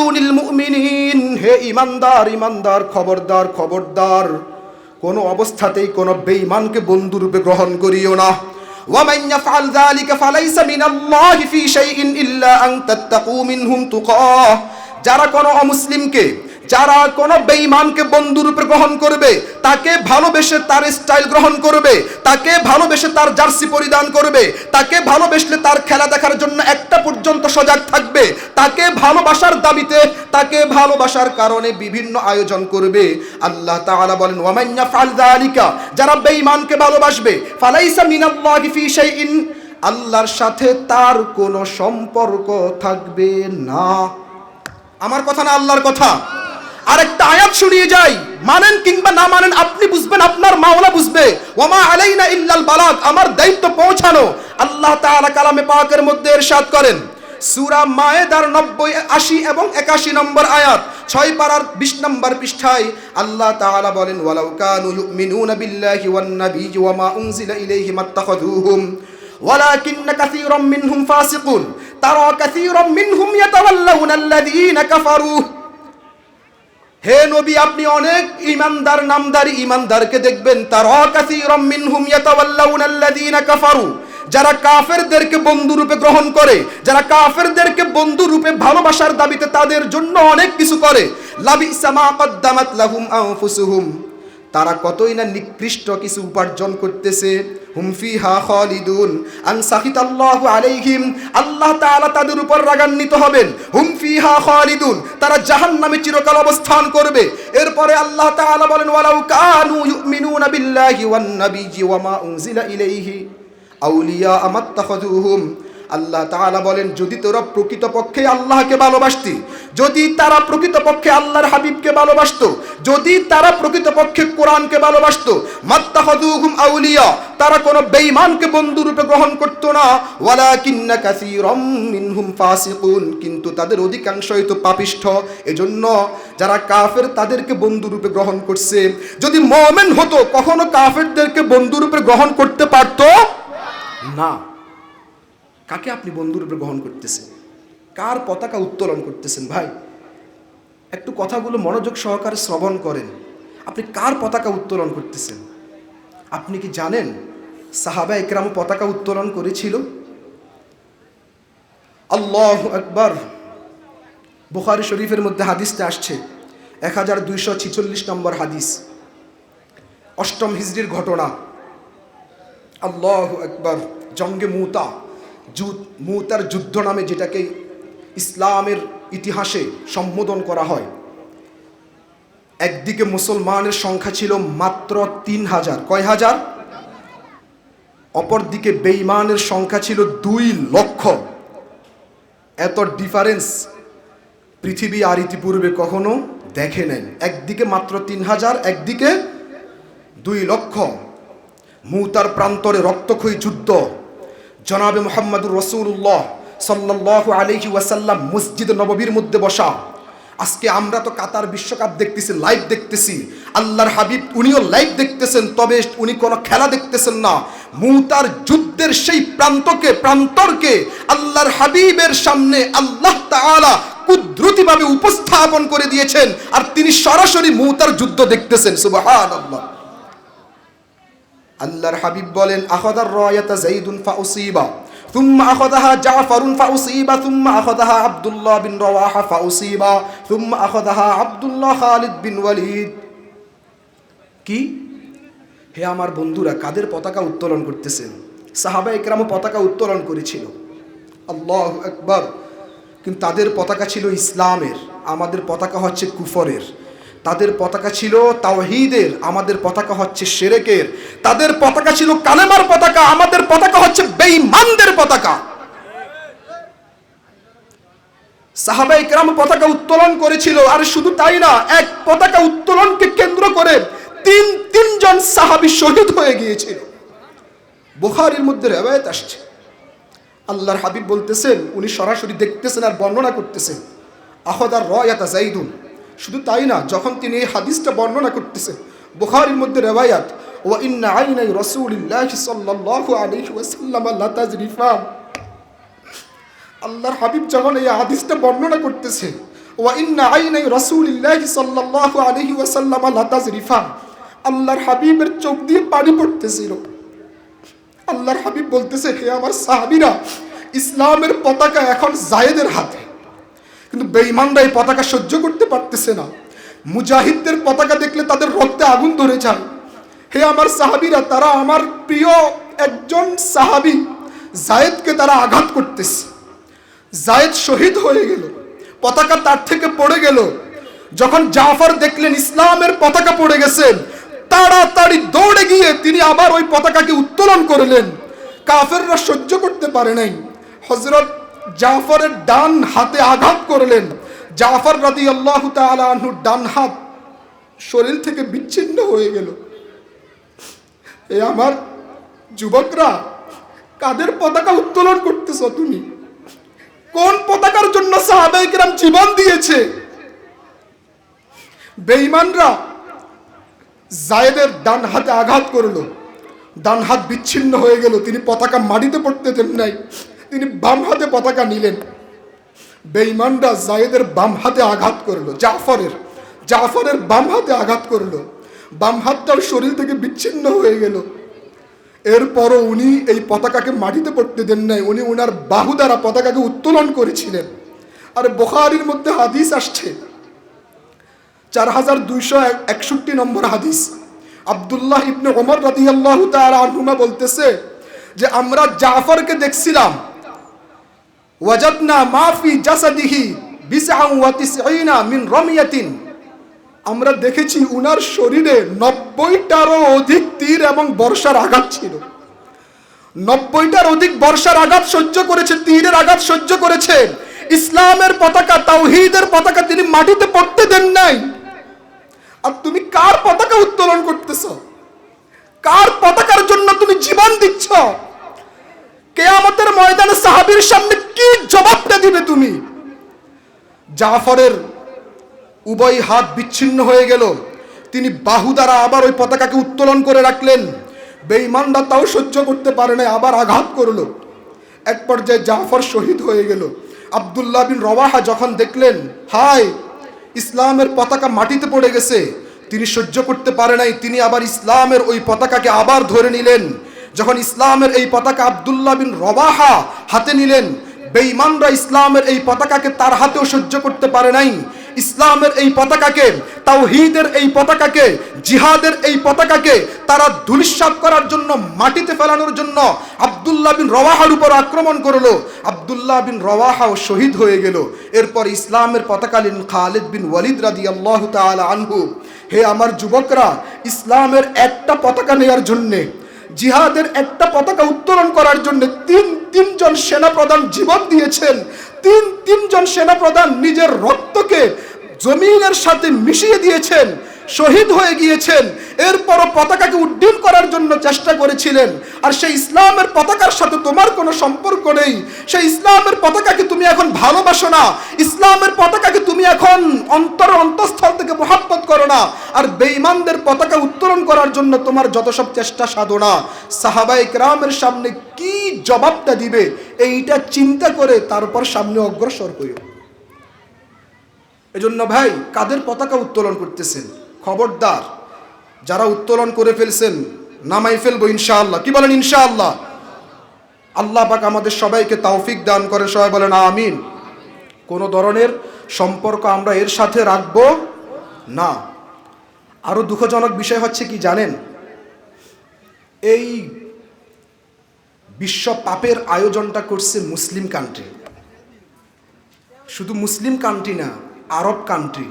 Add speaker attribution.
Speaker 1: কুনিল মুমিনিন হে ইমানদার ইমানদার খবরদার খবরদার কোন অবস্থাতেই কোন বেঈমানকে বন্ধুরূপে গ্রহণ করিও না ومن يفعل ذلك فليس من الله في شيء إلا أن تتقوا منهم تقاه যারা কোন অমুসলিমকে যারা কোন বেঈমানকে বন্ধুরূপে গ্রহণ করবে, তাকে ভালোবেসে তার স্টাইল গ্রহণ করবে, তাকে ভালোবেসে তার জার্সি পরিধান করবে, তাকে ভালোবেসলে তার খেলা দেখার জন্য একটা পর্যন্ত সজাগ থাকবে, তাকে ভালোবাসার দাবিতে, তাকে ভালোবাসার কারণে বিভিন্ন আয়োজন করবে। আল্লাহ তাআলা বলেন ওয়ামাইয়া ফাল যালিকা যারা বেঈমানকে ভালোবাসবে, ফালাইসা মিনাল্লাহি ফি শাইইন, আল্লাহর সাথে তার কোনো সম্পর্ক থাকবে না। আমার কথা না আল্লাহর কথা? আরেকটা আয়াত শুনিয়ে যাই মানেন কিংবা না মানেন আপনি বুঝবেন আপনার মাওলা বুঝবে ওমা আলাইনা ইল্লাল বালাগ আমার দায়িত্ব পৌঁছানো আল্লাহ তাআলা কালামে পাকের মধ্যে ইরশাদ করেন সূরা মায়েদার 90 80 এবং 81 নম্বর আয়াত ছয় পারার 20 নম্বর পৃষ্ঠায় আল্লাহ তাআলা বলেন ওয়ালাউ কানু ইউমিনুনা বিল্লাহি ওয়ান নাবিয়্যি ওয়া মা উনজিলা ইলাইহি মাত্তাখাযুহুম ولكن كثيرا منهم فاسقون ترى كثيرا منهم يتولون الذين كفروا হে নবী, আপনি অনেক ইমানদার, নামদারি ইমানদারকে দেখবেন। তার অকাসিরম মিনহুম ইয়াতাওয়াল্লাউনা কাফারু। যারা কাফেরদেরকে বন্ধু রূপে গ্রহণ করে, যারা কাফেরদেরকে বন্ধু রূপে ভালোবাসার দাবিতে তাদের জন্য অনেক কিছু করে। লাবিসা মা কদ্দামাত লাহুম আনফুসুহুম। তারা কতই না নিকৃষ্ট কিছু উপার্জন করতেছে। হুম ফিহা খালিদুন। আন সাখিতাল্লাহু আলাইহিম, আল্লাহ তাআলা তাদের উপর রাগান্বিত হবেন। হুম ফিহা খালিদুন, তারা জাহান্নামে চিরকাল অবস্থান করবে। এরপরে আল্লাহ তাআলা বলেন, ওয়ালাউ কানু ইউমিনুনা বিল্লাহি ওয়ান নাবিয়্যি ওয়া মা উনজিলা ইলাইহি। আউলিয়া আমাত্তাখাযুহুম। আল্লাহ তাআলা বলেন, যদি তোরা প্রকৃতপক্ষে আল্লাহকে ভালোবাসতি, যদি তারা প্রকৃতপক্ষে আল্লাহর হাবিবকে ভালোবাসতো, যদি তারা প্রকৃতপক্ষে কোরআনকে ভালোবাসতো, মাত্তাখাযুহুম আউলিয়া, তারা কোনো বেঈমানকে বন্ধুরূপে গ্রহণ করতো না। ওয়ালাকিন্না কাসীরাম মিনহুম ফাসিকুন, কিন্তু তাদের অধিকাংশই তো পাপিষ্ঠ। এজন্য যারা কাফের, তাদেরকে বন্ধুরূপে গ্রহণ করছে। যদি মুমিন হতো, কখনো কাফেরদেরকে বন্ধুরূপে গ্রহণ করতে পারতো না। কাকে আপনি বন্ধুরূপে গ্রহণ করতেছেন? কার পতাকা উত্তোলন করতেছেন ভাই? একটু কথাগুলো মনোযোগ সহকারে শ্রবণ করেন। আপনি কার পতাকা উত্তোলন করতেছেন? আপনি কি জানেন সাহাবা একরাম পতাকা উত্তোলন করেছিল? আল্লাহ আকবার। বুখারি শরীফের মধ্যে হাদিসটা আসছে। এক হাজার দুইশো ছিচল্লিশ নম্বর হাদিস। অষ্টম হিজড়ির ঘটনা। আল্লাহ একবার জঙ্গে মুতা। মুতার যুদ্ধ নামে যেটাকে ইসলামের ইতিহাসে সম্বোধন করা হয়। একদিকে মুসলমানের সংখ্যা ছিল মাত্র তিন হাজার। কয় হাজার? অপরদিকে বেইমানের সংখ্যা ছিল দুই লক্ষ। এত ডিফারেন্স পৃথিবী আর ইতিপূর্বে কখনো দেখে নেন একদিকে মাত্র তিন হাজার, একদিকে দুই লক্ষ। মুতার প্রান্তরে রক্তক্ষয়ী যুদ্ধ। জনাবে মোহাম্মদুর রসুল্লাহ সাল্লাহ আলহি ওয়াসাল্লাম মসজিদ নববীর মধ্যে বসা। আজকে আমরা তো কাতার বিশ্বকাপ দেখতেছি লাইভ দেখতেছি। আল্লাহর হাবিব উনিও লাইভ দেখতেছেন, তবে উনি কোনো খেলা দেখতেছেন না। মুতার যুদ্ধের সেই প্রান্তকে, প্রান্তরকে আল্লাহর হাবিবের সামনে আল্লাহ তাআলা কুদরতিভাবে উপস্থাপন করে দিয়েছেন। আর তিনি সরাসরি মুতার যুদ্ধ দেখতেছেন, সুবহানাল্লাহ। আল্লাহর হাবিব বলেন আখাদার রায়াতা যাইদুন ফাউসিবা ثم أخذها جعفر فأصيب ثم أخذها عبد الله بن رواحة فأصيب ثم أخذها عبد الله خالد بن وليد কি হে আমার বন্ধুরা কাদের পতাকা উত্তোলন করতেছেন সাহাবা একরামও পতাকা উত্তোলন করেছিল আল্লাহ একবার কিন্তু তাদের পতাকা ছিল ইসলামের আমাদের পতাকা হচ্ছে কুফরের তাদের পতাকা ছিল তাওহিদের, আমাদের পতাকা হচ্ছে সেরেকের। তাদের পতাকা ছিল কালেমার পতাকা, আমাদের পতাকা হচ্ছে বেঈমানদের পতাকা। সাহাবাই কেরাম পতাকা উত্তোলন করেছিল, আর শুধু তাই না, এক পতাকা উত্তোলনকে কেন্দ্র করে তিন, তিনজন সাহাবি শহীদ হয়ে গিয়েছিল। বুখারির মধ্যে রেবায়ত আসছে। আল্লাহর হাবিব বলতেছেন, উনি সরাসরি দেখতেছেন আর বর্ণনা করতেছেন আহদার রয়াতা জাইদুন শুধু তাই না, যখন তিনি এই হাদিসটা বর্ণনা করতেছেন বুখারির মধ্যে রেওয়ায়াত ও ইন্না আইনাই রাসূলিল্লাহি সাল্লাল্লাহু আলাইহি ওয়াসাল্লাম লা তাজরিফান আল্লাহর হাবিব যখন এই হাদিসটা বর্ণনা করতেছে, ওয়া ইন্না আইনাই রাসূলিল্লাহি সাল্লাল্লাহু আলাইহি ওয়াসাল্লাম লাতাজরিফান আল্লাহর হাবিবের চোখ দিয়ে পানি পড়তেছিল। আল্লাহর হাবিব বলতেছে, হে আমার সাহাবীরা, ইসলামের পতাকা এখন জায়েদের হাতে। কিন্তু বেঈমানরা এই পতাকা সহ্য করতে পারতেছে না। মুজাহিদদের পতাকা দেখলে তাদের রক্তে আগুন ধরে যায়। হে আমার সাহাবীরা, তারা আমার প্রিয় একজন সাহাবী, জায়েদকে তারা আঘাত করতেছে। জায়েদ শহীদ হয়ে গেল, পতাকা তার থেকে পড়ে গেল। যখন জাফর দেখলেন ইসলামের পতাকা পড়ে গেছে, তাড়াতাড়ি দৌড়ে গিয়ে তিনি আবার ওই পতাকাকে উত্তোলন করলেন। কাফেররা সহ্য করতে পারে নাই। হজরত জাফরের ডান হাতে আঘাত করলেন। জাফর রাদি আল্লাহ তালুর ডান হাত শরীর থেকে বিচ্ছিন্ন হয়ে গেল। এ আমার যুবকরা, কাদের পতাকা উত্তোলন করতেছ তুমি? কোন পতাকার জন্য সাহাবাইকেরাম জীবন দিয়েছে? বেঈমানরা জায়েদের ডান হাতে আঘাত করল। ডান হাত বিচ্ছিন্ন হয়ে গেল। তিনি পতাকা মাটিতে পড়তে দেন নাই। তিনি বাম হাতে পতাকা নিলেন। বেঈমানরা জায়েদের বাম হাতে আঘাত করল, জাফরের জাফরের বাম হাতে আঘাত করল। বাম হাতটার শরীর থেকে বিচ্ছিন্ন হয়ে গেল। এরপরও উনি এই পতাকাকে মাটিতে পড়তে দেন নাই, উনি ওনার বাহু দ্বারা পতাকাকে উত্তোলন করেছিলেন। আর বোখারির মধ্যে হাদিস আসছে, চার হাজার দুইশো একষট্টি নম্বর হাদিস। আবদুল্লাহ ইবনে ওমর রাদিয়াল্লাহ তাআলা আনহুমা বলতেছে যে, আমরা জাফরকে দেখছিলাম ওয়াজাদনা মাফি জাসাদিহি বিসআন ওয়া মিন রামিয়াতিন আমরা দেখেছি উনার শরীরে নব্বইটারও অধিক তীর এবং বর্ষার আঘাত ছিল। নব্বইটার অধিক বর্ষার আঘাত সহ্য করেছে, তীরের আঘাত সহ্য করেছে। ইসলামের পতাকা, তাওহিদের পতাকা তিনি মাটিতে পড়তে দেন নাই। আর তুমি কার পতাকা উত্তোলন করতেছ? কার পতাকার জন্য তুমি জীবন দিচ্ছ? কেয়ামতের ময়দানে সাহাবীর সামনে কি জবাবটা দিবে তুমি? জাফরের উভয় হাত বিচ্ছিন্ন হয়ে গেল। তিনি বাহু দ্বারা আবার ওই পতাকাকে উত্তোলন করে রাখলেন। বেঈমানরা তাও সহ্য করতে পারে না আবার আঘাত করল। এক পর্যায়ে জাফর শহীদ হয়ে গেল। আবদুল্লাহ বিন রওয়াহা যখন দেখলেন, হায়, ইসলামের পতাকা মাটিতে পড়ে গেছে, তিনি সহ্য করতে পারে নাই, তিনি আবার ইসলামের ওই পতাকাকে আবার ধরে নিলেন। যখন ইসলামের এই পতাকা আবদুল্লাহ বিন রবাহা হাতে নিলেন, বেঈমানরা ইসলামের এই পতাকাকে তার হাতেও সহ্য করতে পারে নাই। ইসলামের এই পতাকাকে, তাওহীদের এই পতাকাকে, জিহাদের এই পতাকাকে তারা ধুলিস্বাদ করার জন্য, মাটিতে ফেলানোর জন্য আবদুল্লাহ বিন রওয়াহার উপর আক্রমণ করল। আবদুল্লাহ বিন রওয়াহাও শহীদ হয়ে গেল। এরপর ইসলামের পতাকালীন খালিদ বিন ওয়ালিদ রাদি আল্লাহ তাআলা আনহু, হে আমার যুবকরা, ইসলামের একটা পতাকা নেয়ার জন্যে জিহাদের একটা পতাকা উত্তোলন করার জন্য তিন তিনজন সেনাপ্রধান জীবন দিয়েছেন। তিন তিনজন সেনাপ্রধান নিজের রক্তকে জমিনের সাথে মিশিয়ে দিয়েছেন। শহীদ হয়ে গিয়েছেন। এরপরও পতাকাকে উড্ডীন করার জন্য চেষ্টা করেছিলেন। আর সেই ইসলামের পতাকার সাথে তোমার কোনো সম্পর্ক নেই। সেই ইসলামের পতাকাকে তুমি এখন ভালোবাসো না। ইসলামের পতাকাকে তুমি এখন অন্তর অন্তঃস্থল থেকে মহাব্বত করো না। আর বেঈমানদের পতাকা উত্তোলন করার জন্য তোমার যত সব চেষ্টা সাধনা। সাহাবাই গ্রামের সামনে কি জবাবটা দিবে, এইটা চিন্তা করে তারপর সামনে অগ্রসর হইও। এজন্য ভাই, কাদের পতাকা উত্তোলন করতেছেন? খবরদার, যারা উত্তোলন করে ফেলছেন, নামাই ফেলব ইনশাআল্লাহ। কি বলেন ইনশাআল্লাহ? আল্লাহ পাক আমাদের সবাইকে তৌফিক দান করে, সবাই বলেন আমিন। কোনো ধরনের সম্পর্ক আমরা এর সাথে রাখব না। আরও দুঃখজনক বিষয় হচ্ছে কি জানেন? এই বিশ্ব পাপের আয়োজনটা করছে মুসলিম কান্ট্রি শুধু মুসলিম কান্ট্রি না, আরব কান্ট্রি